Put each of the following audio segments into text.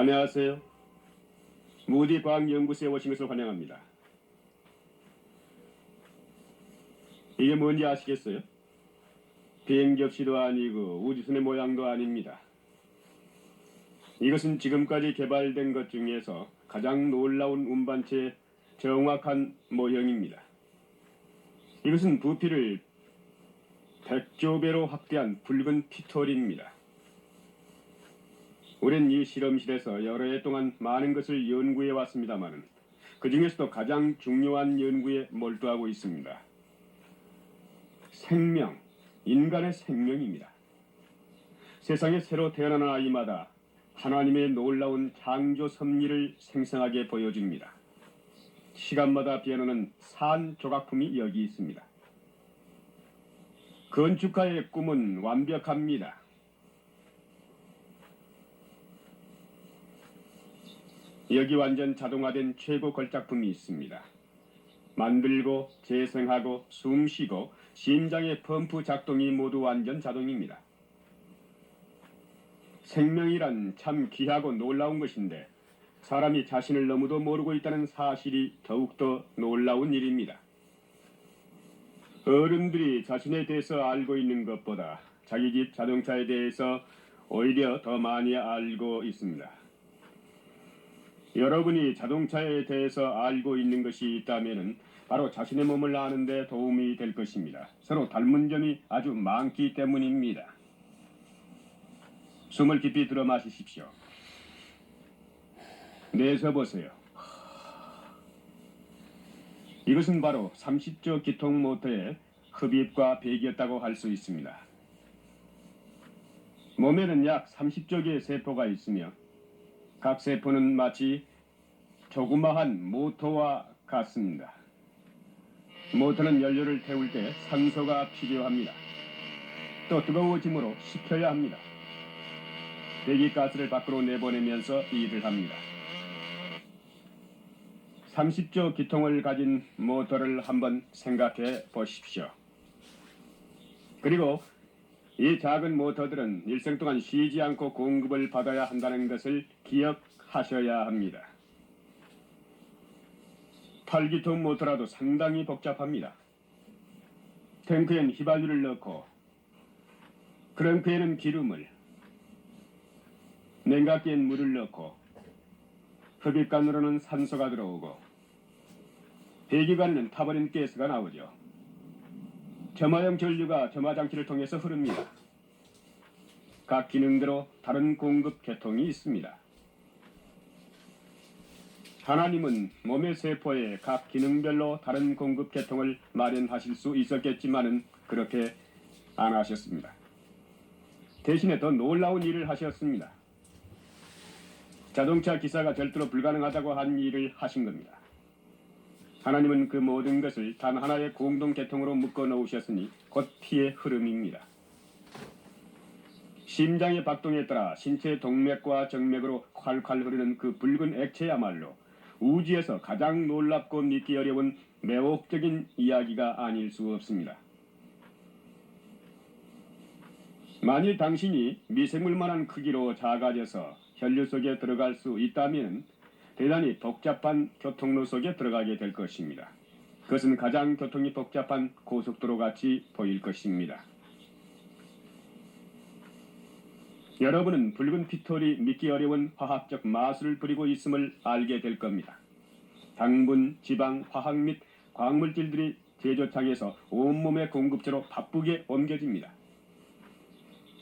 안녕하세요. 무디 과학연구소에 오신 것을 환영합니다. 이게 뭔지 아시겠어요? 비행기 없이도 아니고 우주선의 모양도 아닙니다. 이것은 지금까지 개발된 것 중에서 가장 놀라운 운반체의 정확한 모형입니다. 이것은 부피를 100조 배로 확대한 붉은 피톨입니다. 우린 이 실험실에서 여러 해 동안 많은 것을 연구해 왔습니다만 그 중에서도 가장 중요한 연구에 몰두하고 있습니다. 생명, 인간의 생명입니다. 세상에 새로 태어나는 아이마다 하나님의 놀라운 창조 섭리를 생생하게 보여줍니다. 시간마다 변하는 산 조각품이 여기 있습니다. 건축가의 꿈은 완벽합니다. 여기 완전 자동화된 최고 걸작품이 있습니다. 만들고 재생하고 숨쉬고 심장의 펌프 작동이 모두 완전 자동입니다. 생명이란 참 귀하고 놀라운 것인데 사람이 자신을 너무도 모르고 있다는 사실이 더욱더 놀라운 일입니다. 어른들이 자신에 대해서 알고 있는 것보다 자기 집 자동차에 대해서 오히려 더 많이 알고 있습니다. 여러분이 자동차에 대해서 알고 있는 것이 있다면 바로 자신의 몸을 아는데 도움이 될 것입니다. 서로 닮은 점이 아주 많기 때문입니다. 숨을 깊이 들어 마시십시오. 내서 보세요. 이것은 바로 30조 기통 모터의 흡입과 배기였다고 할 수 있습니다. 몸에는 약 30조 개의 세포가 있으며 각 세포는 마치 조그마한 모터와 같습니다. 모터는 연료를 태울 때 산소가 필요합니다. 또 뜨거워짐으로 식혀야 합니다. 배기가스를 밖으로 내보내면서 일을 합니다. 30조 기통을 가진 모터를 한번 생각해 보십시오. 그리고 이 작은 모터들은 일생 동안 쉬지 않고 공급을 받아야 한다는 것을 기억하셔야 합니다. 8기통 모터라도 상당히 복잡합니다. 탱크엔 휘발유를 넣고 크랭크에는 기름을 냉각기엔 물을 넣고 흡입관으로는 산소가 들어오고 배기관에는 타버린 가스가 나오죠. 점화형 전류가 점화장치를 통해서 흐릅니다. 각 기능대로 다른 공급 계통이 있습니다. 하나님은 몸의 세포에 각 기능별로 다른 공급 계통을 마련하실 수 있었겠지만은 그렇게 안 하셨습니다. 대신에 더 놀라운 일을 하셨습니다. 자동차 기사가 절대로 불가능하다고 한 일을 하신 겁니다. 하나님은 그 모든 것을 단 하나의 공동 계통으로 묶어 놓으셨으니 곧 피의 흐름입니다. 심장의 박동에 따라 신체 동맥과 정맥으로 콸콸 흐르는 그 붉은 액체야말로 우주에서 가장 놀랍고 믿기 어려운 매혹적인 이야기가 아닐 수 없습니다. 만일 당신이 미생물만한 크기로 작아져서 혈류 속에 들어갈 수 있다면 대단히 복잡한 교통로 속에 들어가게 될 것입니다. 그것은 가장 교통이 복잡한 고속도로 같이 보일 것입니다. 여러분은 붉은 피톨이 믿기 어려운 화학적 마술을 부리고 있음을 알게 될 겁니다. 당분, 지방, 화학 및 광물질들이 제조창에서 온몸의 공급체로 바쁘게 옮겨집니다.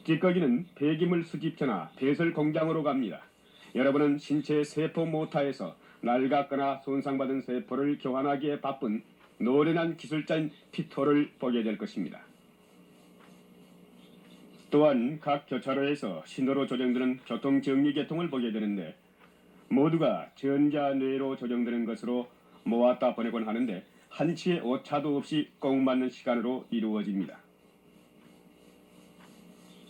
찌꺼기는 폐기물 수집처나 배설 공장으로 갑니다. 여러분은 신체 세포 모타에서 낡았거나 손상받은 세포를 교환하기에 바쁜 노련한 기술자인 피토를 보게 될 것입니다. 또한 각 교차로에서 신호로 조정되는 교통 정리 계통을 보게 되는데 모두가 전자 뇌로 조정되는 것으로 모았다 보내곤 하는데 한치의 오차도 없이 꼭 맞는 시간으로 이루어집니다.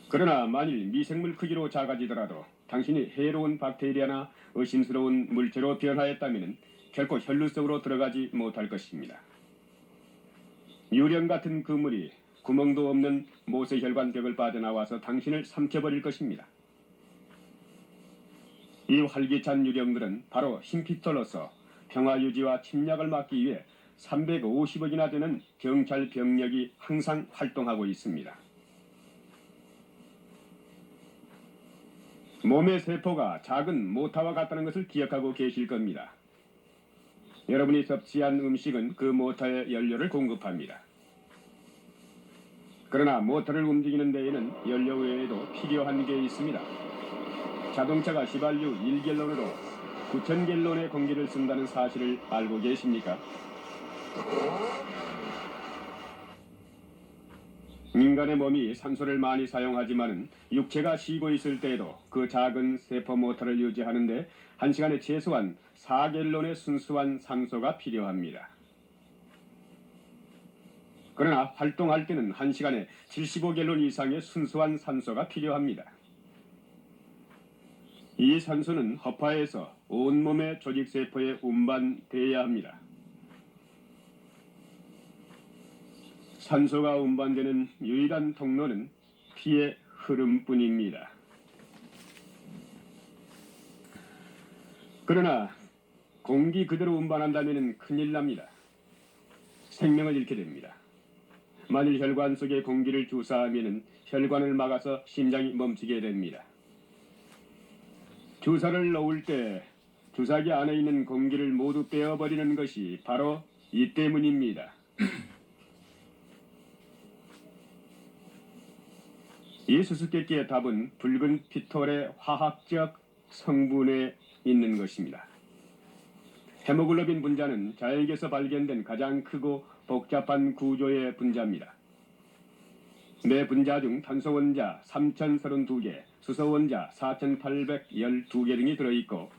그러나 만일 미생물 크기로 작아지더라도 당신이 해로운 박테리아나 의심스러운 물체로 변화했다면 결코 혈류 속으로 들어가지 못할 것입니다. 유령 같은 그물이 구멍도 없는 모세혈관 벽을 빠져나와서 당신을 삼켜버릴 것입니다. 이 활기찬 유령들은 바로 흰피털로서 평화 유지와 침략을 막기 위해 350억이나 되는 경찰 병력이 항상 활동하고 있습니다. 몸의 세포가 작은 모타와 같다는 것을 기억하고 계실 겁니다. 여러분이 섭취한 음식은 그 모터의 연료를 공급합니다. 그러나 모터를 움직이는 데에는 연료 외에도 필요한 게 있습니다. 자동차가 휘발유 1갤론으로 9,000갤론의 공기를 쓴다는 사실을 알고 계십니까? 인간의 몸이 산소를 많이 사용하지만은 육체가 쉬고 있을 때에도 그 작은 세포 모터를 유지하는데 한 시간에 최소한 4갤론의 순수한 산소가 필요합니다. 그러나 활동할 때는 한 시간에 75갤론 이상의 순수한 산소가 필요합니다. 이 산소는 허파에서 온몸의 조직세포에 운반돼야 합니다. 산소가 운반되는 유일한 통로는 피의 흐름뿐입니다. 그러나 공기 그대로 운반한다면 큰일 납니다. 생명을 잃게 됩니다. 만일 혈관 속에 공기를 주사하면 혈관을 막아서 심장이 멈추게 됩니다. 주사를 놓을 때 주사기 안에 있는 공기를 모두 빼어버리는 것이 바로 이 때문입니다. 이 수수께끼의 답은 붉은 피톨의 화학적 성분에 있는 것입니다. 헤모글로빈 분자는 자연계에서 발견된 가장 크고 복잡한 구조의 분자입니다. 매 분자 중 탄소 원자 3032개, 수소 원자 4812개 등이 들어있고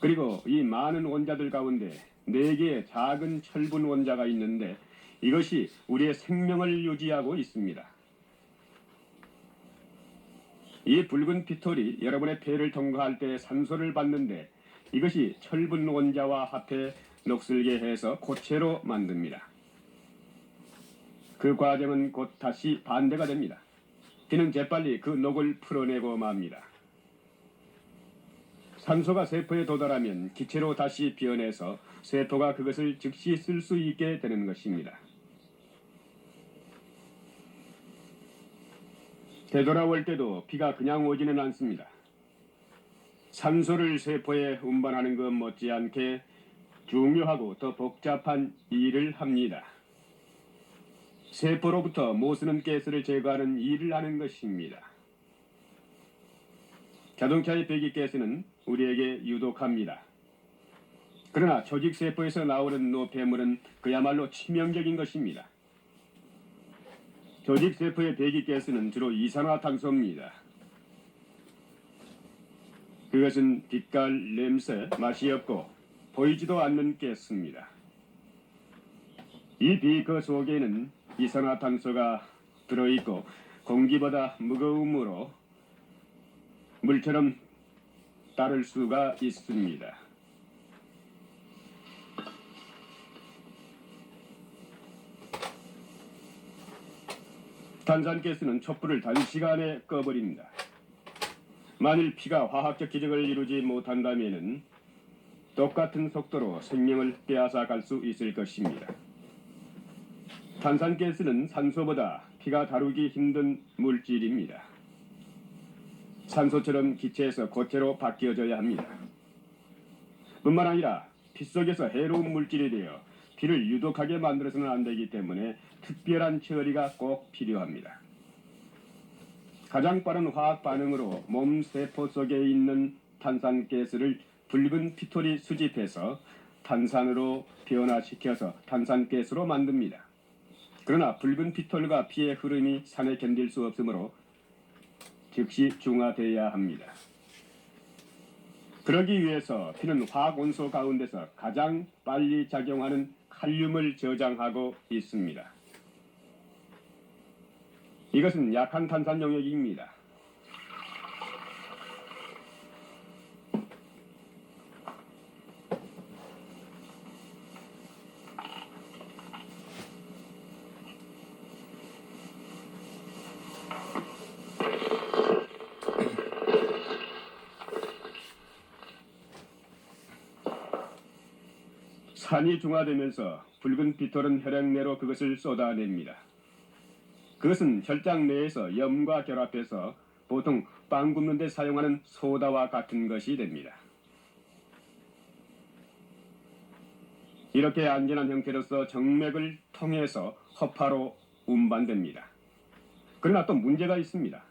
그리고 이 많은 원자들 가운데 4개의 작은 철분 원자가 있는데 이것이 우리의 생명을 유지하고 있습니다. 이 붉은 피톨이 여러분의 폐를 통과할 때 산소를 받는데 이것이 철분 원자와 합해 녹슬게 해서 고체로 만듭니다. 그 과정은 곧 다시 반대가 됩니다. 피는 재빨리 그 녹을 풀어내고 맙니다. 산소가 세포에 도달하면 기체로 다시 변해서 세포가 그것을 즉시 쓸 수 있게 되는 것입니다. 되돌아올 때도 피가 그냥 오지는 않습니다. 산소를 세포에 운반하는 것 못지않게 중요하고 더 복잡한 일을 합니다. 세포로부터 모쓰는 가스를 제거하는 일을 하는 것입니다. 자동차의 배기가스는 우리에게 유독합니다. 그러나 조직세포에서 나오는 노폐물은 그야말로 치명적인 것입니다. 조직세포의 배기가스는 주로 이산화탄소입니다. 그것은 빛깔, 냄새, 맛이 없고 보이지도 않는 가스입니다. 이 비그 속에는 이산화탄소가 들어있고 공기보다 무거움으로 물처럼 따를 수가 있습니다. 탄산가스는 촛불을 단시간에 꺼버립니다. 만일 피가 화학적 기적을 이루지 못한다면 똑같은 속도로 생명을 빼앗아 갈 수 있을 것입니다. 탄산가스는 산소보다 피가 다루기 힘든 물질입니다. 산소처럼 기체에서 고체로 바뀌어져야 합니다. 뿐만 아니라 피 속에서 해로운 물질이 되어 피를 유독하게 만들어서는 안 되기 때문에 특별한 처리가 꼭 필요합니다. 가장 빠른 화학 반응으로 몸 세포 속에 있는 탄산가스를 붉은 피톨이 수집해서 탄산으로 변화시켜서 탄산가스로 만듭니다. 그러나 붉은 피톨과 피의 흐름이 산에 견딜 수 없으므로 즉시 중화돼야 합니다. 그러기 위해서 피는 화학 원소 가운데서 가장 빨리 작용하는 칼륨을 저장하고 있습니다. 이것은 약한 탄산 용액입니다. 산이 중화되면서 붉은 피톨은 혈액 내로 그것을 쏟아냅니다. 그것은 혈장 내에서 염과 결합해서 보통 빵 굽는 데 사용하는 소다와 같은 것이 됩니다. 이렇게 안전한 형태로서 정맥을 통해서 허파로 운반됩니다. 그러나 또 문제가 있습니다.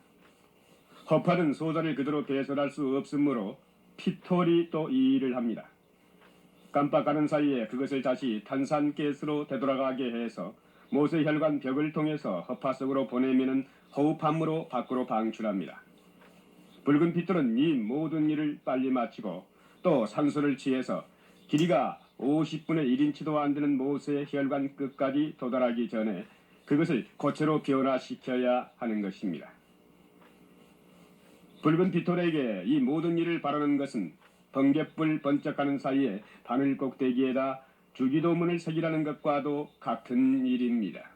허파는 소다를 그대로 배설할 수 없으므로 피톨이 또 이 일을 합니다. 깜빡하는 사이에 그것을 다시 탄산가스로 되돌아가게 해서 모세혈관 벽을 통해서 허파 속으로 보내면은 호흡함으로 밖으로 방출합니다. 붉은 핏돌은 이 모든 일을 빨리 마치고 또 산소를 취해서 길이가 50분의 1인치도 안 되는 모세의 혈관 끝까지 도달하기 전에 그것을 고체로 변화시켜야 하는 것입니다. 붉은 핏돌에게 이 모든 일을 바라는 것은 번갯불 번쩍하는 사이에 바늘 꼭대기에다 주기도문을 새기라는 것과도 같은 일입니다.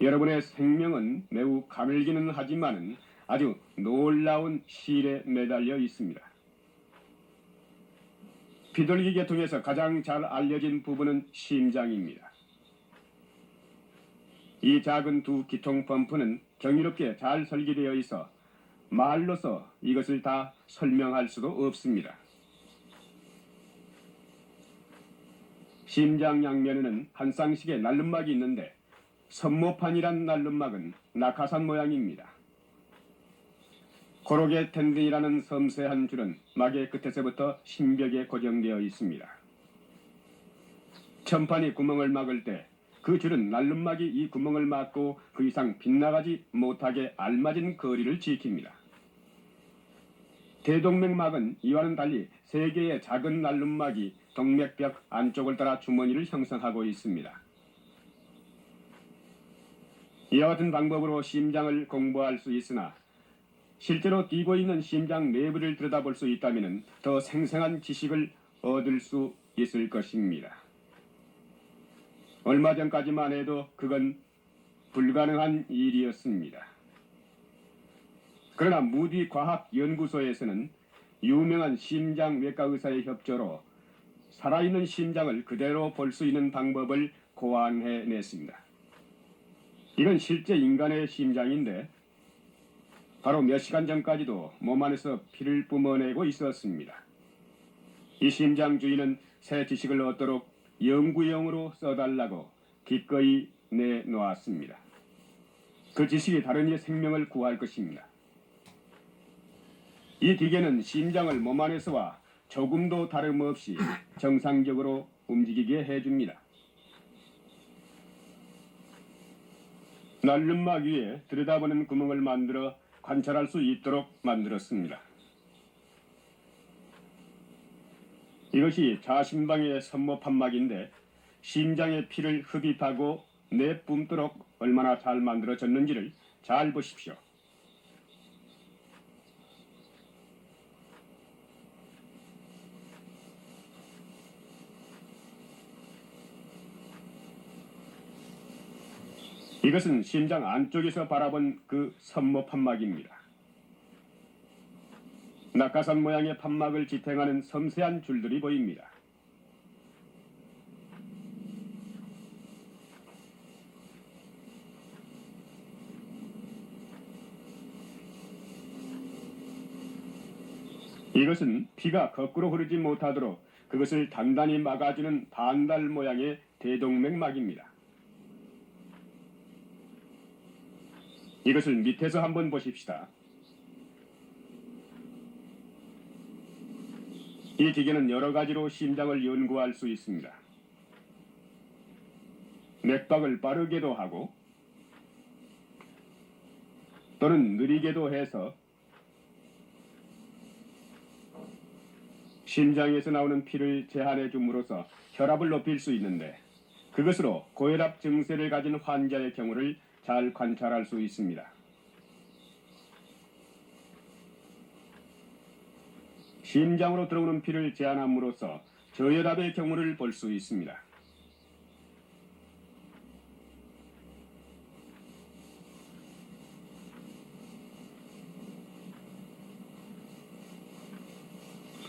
여러분의 생명은 매우 가늘기는 하지만은 아주 놀라운 실에 매달려 있습니다. 비둘기 계통에서 가장 잘 알려진 부분은 심장입니다. 이 작은 두 기통 펌프는 경이롭게 잘 설계되어 있어 말로서 이것을 다 설명할 수도 없습니다. 심장 양면에는 한 쌍씩의 날름막이 있는데 선모판이란 날름막은 낙하산 모양입니다. 고로게 텐든이라는 섬세한 줄은 막의 끝에서부터 신벽에 고정되어 있습니다. 천판이 구멍을 막을 때 그 줄은 날름막이 이 구멍을 막고 그 이상 빗나가지 못하게 알맞은 거리를 지킵니다. 대동맥막은 이와는 달리 세 개의 작은 날름막이 동맥벽 안쪽을 따라 주머니를 형성하고 있습니다. 이와 같은 방법으로 심장을 공부할 수 있으나 실제로 뛰고 있는 심장 내부를 들여다볼 수 있다면 더 생생한 지식을 얻을 수 있을 것입니다. 얼마 전까지만 해도 그건 불가능한 일이었습니다. 그러나 무디 과학 연구소에서는 유명한 심장 외과 의사의 협조로 살아있는 심장을 그대로 볼 수 있는 방법을 고안해 냈습니다. 이건 실제 인간의 심장인데 바로 몇 시간 전까지도 몸 안에서 피를 뿜어내고 있었습니다. 이 심장 주인은 새 지식을 얻도록 연구용으로 써달라고 기꺼이 내놓았습니다. 그 지식이 다른 이의 생명을 구할 것입니다. 이 기계는 심장을 몸 안에서와 조금도 다름없이 정상적으로 움직이게 해줍니다. 날름막 위에 들여다보는 구멍을 만들어 관찰할 수 있도록 만들었습니다. 이것이 자심방의 선모판막인데 심장의 피를 흡입하고 내뿜도록 얼마나 잘 만들어졌는지를 잘 보십시오. 이것은 심장 안쪽에서 바라본 그 선모 판막입니다. 낙하산 모양의 판막을 지탱하는 섬세한 줄들이 보입니다. 이것은 피가 거꾸로 흐르지 못하도록 그것을 단단히 막아주는 반달 모양의 대동맥막입니다. 이것을 밑에서 한번 보십시다. 이 기계는 여러 가지로 심장을 연구할 수 있습니다. 맥박을 빠르게도 하고 또는 느리게도 해서 심장에서 나오는 피를 제한해 줌으로써 혈압을 높일 수 있는데 그것으로 고혈압 증세를 가진 환자의 경우를 잘 관찰할 수 있습니다. 심장으로 들어오는 피를 제한함으로써 저혈압의 경우를 볼 수 있습니다.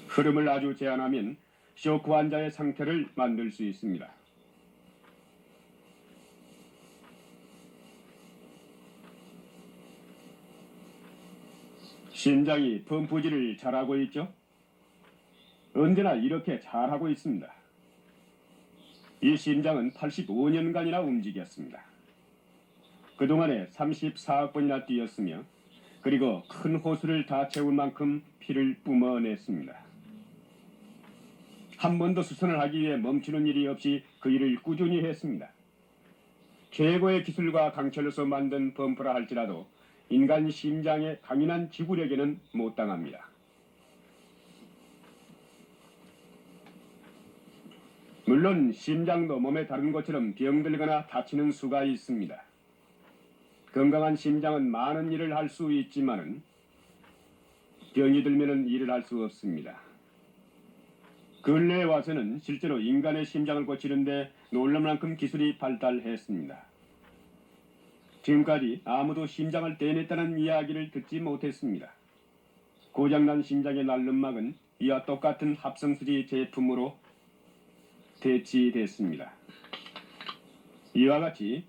흐름을 아주 제한하면 쇼크 환자의 상태를 만들 수 있습니다. 심장이 펌프질을 잘하고 있죠? 언제나 이렇게 잘하고 있습니다. 이 심장은 85년간이나 움직였습니다. 그동안에 34억 번이나 뛰었으며 그리고 큰 호수를 다 채울 만큼 피를 뿜어냈습니다. 한 번도 수선을 하기 위해 멈추는 일이 없이 그 일을 꾸준히 했습니다. 최고의 기술과 강철로서 만든 펌프라 할지라도 인간 심장의 강인한 지구력에는 못 당합니다. 물론 심장도 몸의 다른 것처럼 병들거나 다치는 수가 있습니다. 건강한 심장은 많은 일을 할 수 있지만은 병이 들면은 일을 할 수 없습니다. 근래에 와서는 실제로 인간의 심장을 고치는데 놀랄 만큼 기술이 발달했습니다. 지금까지 아무도 심장을 떼냈다는 이야기를 듣지 못했습니다. 고장난 심장의 날름막은 이와 똑같은 합성수지 제품으로 대치됐습니다. 이와 같이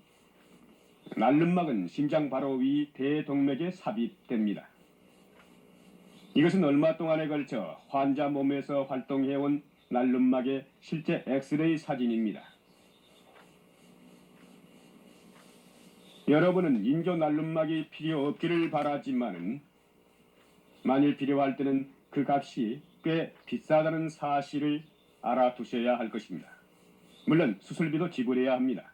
날름막은 심장 바로 위 대동맥에 삽입됩니다. 이것은 얼마 동안에 걸쳐 환자 몸에서 활동해온 날름막의 실제 엑스레이 사진입니다. 여러분은 인조 날름막이 필요 없기를 바라지만은 만일 필요할 때는 그 값이 꽤 비싸다는 사실을 알아두셔야 할 것입니다. 물론 수술비도 지불해야 합니다.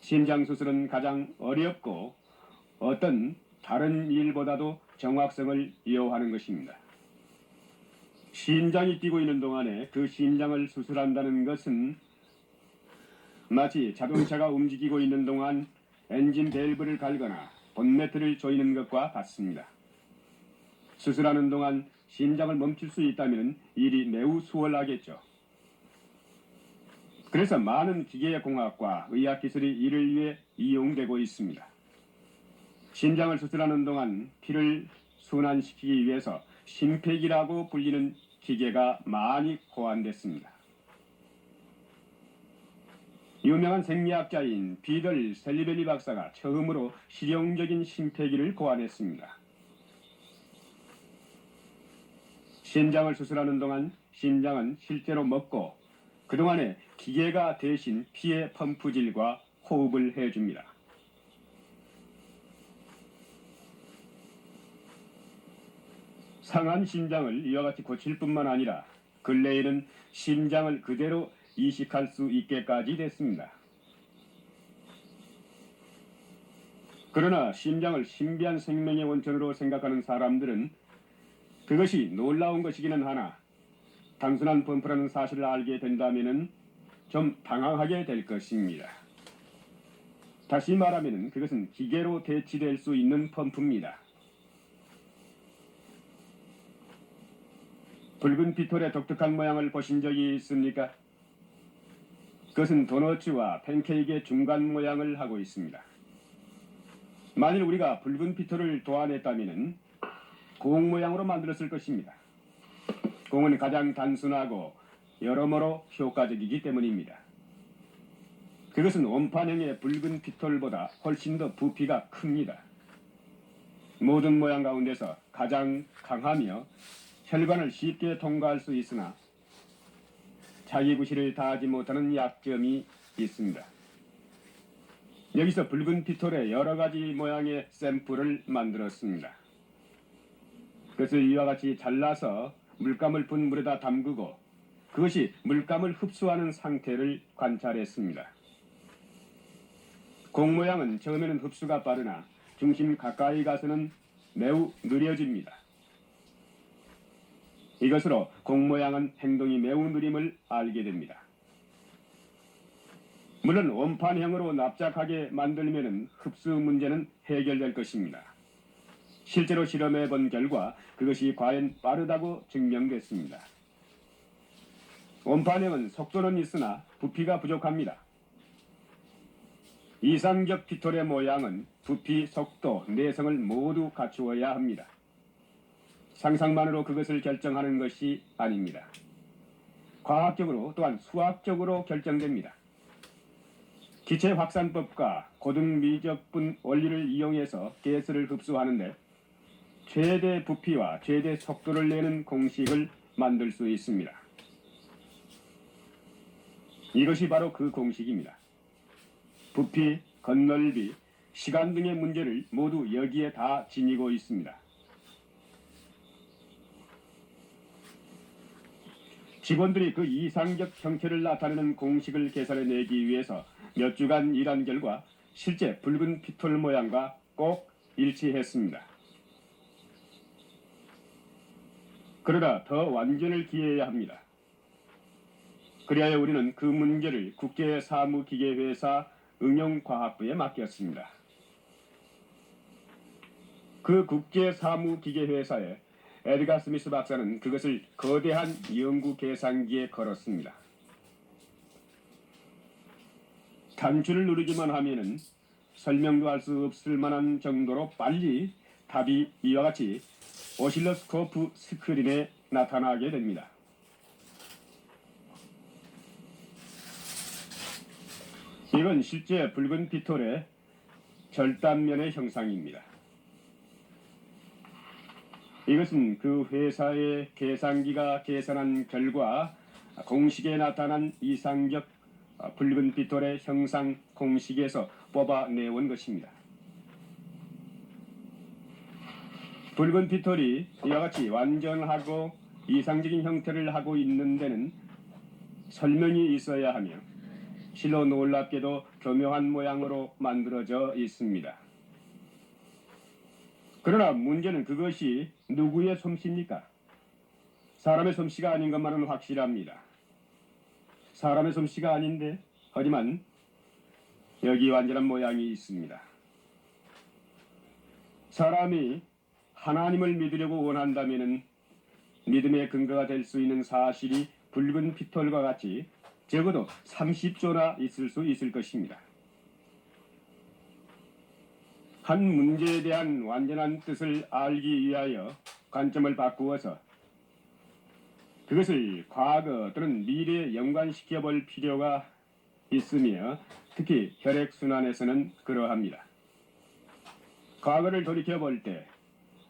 심장 수술은 가장 어렵고 어떤 다른 일보다도 정확성을 요하는 것입니다. 심장이 뛰고 있는 동안에 그 심장을 수술한다는 것은 마치 자동차가 움직이고 있는 동안 엔진 밸브를 갈거나 본네트를 조이는 것과 같습니다. 수술하는 동안 심장을 멈출 수 있다면 일이 매우 수월하겠죠. 그래서 많은 기계공학과 의학기술이 이를 위해 이용되고 있습니다. 심장을 수술하는 동안 피를 순환시키기 위해서 심폐기라고 불리는 기계가 많이 고안됐습니다. 유명한 생리학자인 비들 셀리벨리 박사가 처음으로 실용적인 심폐기를 고안했습니다. 심장을 수술하는 동안 심장은 실제로 먹고 그동안에 기계가 대신 피의 펌프질과 호흡을 해줍니다. 상한 심장을 이와 같이 고칠 뿐만 아니라 근래에는 심장을 그대로 이식할 수 있게까지 됐습니다. 그러나 심장을 신비한 생명의 원천으로 생각하는 사람들은 그것이 놀라운 것이기는 하나 단순한 펌프라는 사실을 알게 된다면 좀 당황하게 될 것입니다. 다시 말하면 그것은 기계로 대치될 수 있는 펌프입니다. 붉은 피톨의 독특한 모양을 보신 적이 있습니까? 그것은 도너츠와 팬케이크의 중간 모양을 하고 있습니다. 만일 우리가 붉은 피톨을 도안했다면 공 모양으로 만들었을 것입니다. 공은 가장 단순하고 여러모로 효과적이기 때문입니다. 그것은 원판형의 붉은 피톨보다 훨씬 더 부피가 큽니다. 모든 모양 가운데서 가장 강하며 혈관을 쉽게 통과할 수 있으나 자기 구실을 다하지 못하는 약점이 있습니다. 여기서 붉은 피톨의 여러 가지 모양의 샘플을 만들었습니다. 그것을 이와 같이 잘라서 물감을 분 물에다 담그고 그것이 물감을 흡수하는 상태를 관찰했습니다. 공 모양은 처음에는 흡수가 빠르나 중심 가까이 가서는 매우 느려집니다. 이것으로 공 모양은 행동이 매우 느림을 알게 됩니다. 물론 원판형으로 납작하게 만들면 흡수 문제는 해결될 것입니다. 실제로 실험해 본 결과 그것이 과연 빠르다고 증명됐습니다. 원판형은 속도는 있으나 부피가 부족합니다. 이상적 피톨의 모양은 부피, 속도, 내성을 모두 갖추어야 합니다. 상상만으로 그것을 결정하는 것이 아닙니다. 과학적으로 또한 수학적으로 결정됩니다. 기체 확산법과 고등 미적분 원리를 이용해서 가스를 흡수하는데 최대 부피와 최대 속도를 내는 공식을 만들 수 있습니다. 이것이 바로 그 공식입니다. 부피, 건널비, 시간 등의 문제를 모두 여기에 다 지니고 있습니다. 직원들이 그 이상적 형태를 나타내는 공식을 계산해내기 위해서 몇 주간 일한 결과 실제 붉은 피톨 모양과 꼭 일치했습니다. 그러나 더 완전을 기해야 합니다. 그리하여 우리는 그 문제를 국제사무기계회사 응용과학부에 맡겼습니다. 그 국제사무기계회사에 에드가 스미스 박사는 그것을 거대한 연구 계산기에 걸었습니다. 단추를 누르기만 하면은 설명도 할 수 없을 만한 정도로 빨리 답이 이와 같이 오실러스코프 스크린에 나타나게 됩니다. 이건 실제 붉은 피톨의 절단면의 형상입니다. 이것은 그 회사의 계산기가 계산한 결과 공식에 나타난 이상적 붉은 피톨의 형상 공식에서 뽑아내온 것입니다. 붉은 피톨이 이와 같이 완전하고 이상적인 형태를 하고 있는 데는 설명이 있어야 하며 실로 놀랍게도 교묘한 모양으로 만들어져 있습니다. 그러나 문제는 그것이 누구의 솜씨입니까? 사람의 솜씨가 아닌 것만은 확실합니다. 사람의 솜씨가 아닌데 하지만 여기 완전한 모양이 있습니다. 사람이 하나님을 믿으려고 원한다면은 믿음의 근거가 될 수 있는 사실이 붉은 피톨과 같이 적어도 30조나 있을 수 있을 것입니다. 한 문제에 대한 완전한 뜻을 알기 위하여 관점을 바꾸어서 그것을 과거 또는 미래에 연관시켜 볼 필요가 있으며 특히 혈액순환에서는 그러합니다. 과거를 돌이켜 볼 때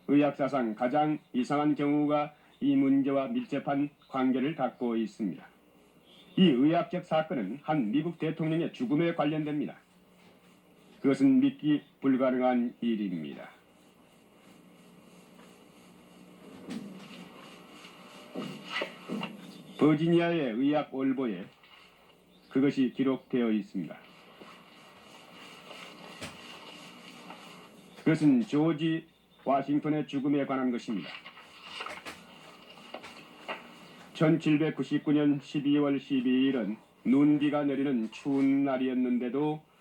의학사상 가장 이상한 경우가 이 문제와 밀접한 관계를 갖고 있습니다. 이 의학적 사건은 한 미국 대통령의 죽음에 관련됩니다. 그것은 믿기 불가능한 일입니다. 버지니아의 의학 올보에 그것이 기록되어 있습니다. 그것은 조지 와싱턴의 죽음에 관한 것입니다. 1799년 12월 12일은 눈비가 내리는 추운 날이었는데도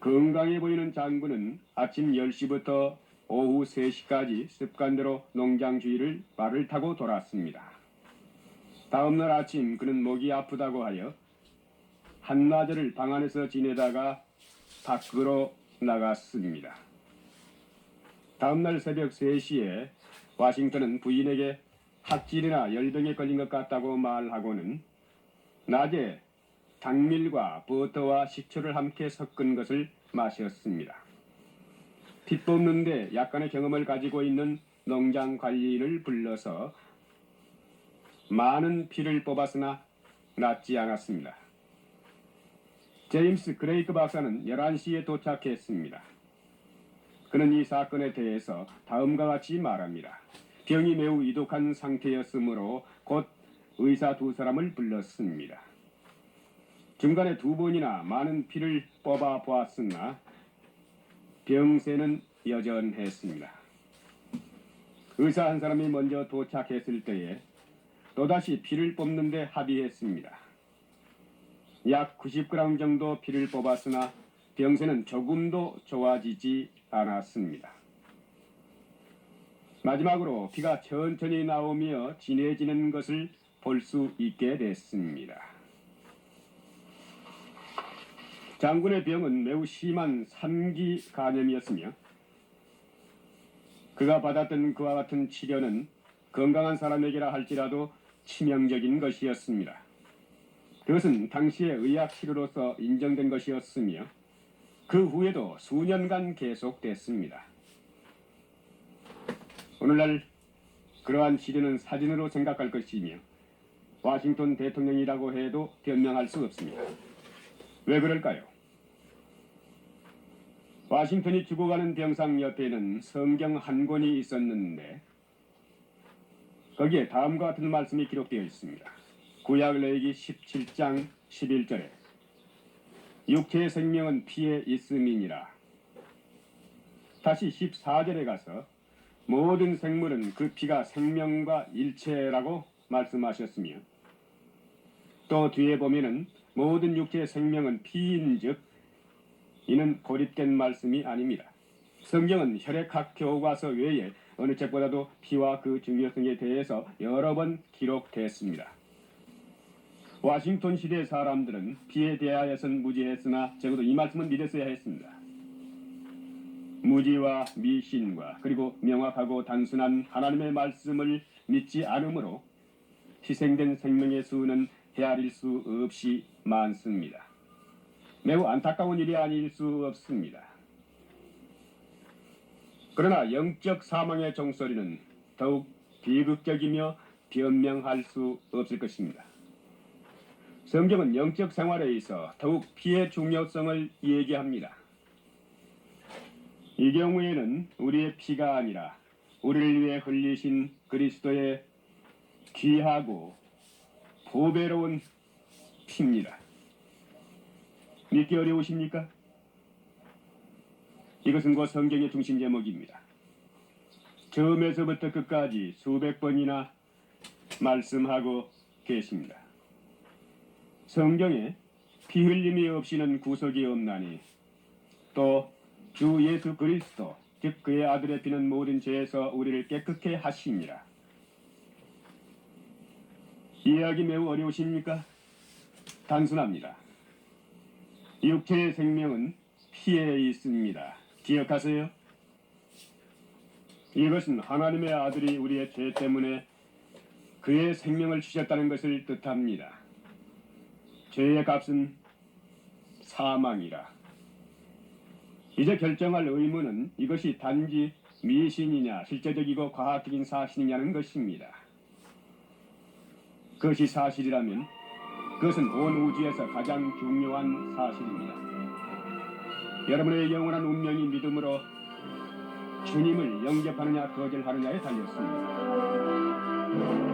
건강해 보이는 장군은 아침 10시부터 오후 3시까지 습관대로 농장 주위를 말을 타고 돌았습니다. 다음날 아침 그는 목이 아프다고 하여 한나절을 방 안에서 지내다가 밖으로 나갔습니다. 다음날 새벽 3시에 와싱턴은 부인에게 학질이나 열병에 걸린 것 같다고 말하고는 낮에 당밀과 버터와 식초를 함께 섞은 것을 마셨습니다. 피 뽑는데 약간의 경험을 가지고 있는 농장 관리인을 불러서 많은 피를 뽑았으나 낫지 않았습니다. 제임스 그레이크 박사는 11시에 도착했습니다. 그는 이 사건에 대해서 다음과 같이 말합니다. 병이 매우 이독한 상태였으므로 곧 의사 두 사람을 불렀습니다. 중간에 두 번이나 많은 피를 뽑아 보았으나 병세는 여전했습니다. 의사 한 사람이 먼저 도착했을 때에 또다시 피를 뽑는데 합의했습니다. 약 90g 정도 피를 뽑았으나 병세는 조금도 좋아지지 않았습니다. 마지막으로 피가 천천히 나오며 진해지는 것을 볼 수 있게 됐습니다. 장군의 병은 매우 심한 삼기 간염이었으며 그가 받았던 그와 같은 치료는 건강한 사람에게라 할지라도 치명적인 것이었습니다. 그것은 당시의 의학 치료로서 인정된 것이었으며 그 후에도 수년간 계속됐습니다. 오늘날 그러한 시대는 사진으로 생각할 것이며 와싱턴 대통령이라고 해도 변명할 수 없습니다. 왜 그럴까요? 와싱턴이 죽어가는 병상 옆에는 성경 한 권이 있었는데 거기에 다음과 같은 말씀이 기록되어 있습니다. 구약 레이기 17장 11절에 육체의 생명은 피에 있음이니라. 다시 14절에 가서 모든 생물은 그 피가 생명과 일체라고 말씀하셨으며 또 뒤에 보면은 모든 육체의 생명은 피인즉 이는 고립된 말씀이 아닙니다. 성경은 혈액학 교과서 외에 어느 책보다도 피와 그 중요성에 대해서 여러 번 기록됐습니다. 와싱턴 시대 사람들은 피에 대하여선 무지했으나 적어도 이 말씀은 믿었어야 했습니다. 무지와 미신과 그리고 명확하고 단순한 하나님의 말씀을 믿지 않으므로 희생된 생명의 수는 헤아릴 수 없이 많습니다. 매우 안타까운 일이 아닐 수 없습니다. 그러나 영적 사망의 종소리는 더욱 비극적이며 변명할 수 없을 것입니다. 성경은 영적 생활에 있어 더욱 피의 중요성을 얘기합니다. 이 경우에는 우리의 피가 아니라 우리를 위해 흘리신 그리스도의 귀하고 보배로운 피입니다. 믿기 어려우십니까? 이것은 곧 성경의 중심 제목입니다. 처음에서부터 끝까지 수백 번이나 말씀하고 계십니다. 성경에 피 흘림이 없이는 구속이 없나니 또 주 예수 그리스도 즉 그의 아들의 피는 모든 죄에서 우리를 깨끗게 하시니라. 이해하기 매우 어려우십니까? 단순합니다. 육체의 생명은 피에 있습니다. 기억하세요? 이것은 하나님의 아들이 우리의 죄 때문에 그의 생명을 주셨다는 것을 뜻합니다. 죄의 값은 사망이라. 이제 결정할 의무는 이것이 단지 미신이냐 실제적이고 과학적인 사실이냐는 것입니다. 그것이 사실이라면 그것은 온 우주에서 가장 중요한 사실입니다. 여러분의 영원한 운명이 믿음으로 주님을 영접하느냐 거절하느냐에 달렸습니다.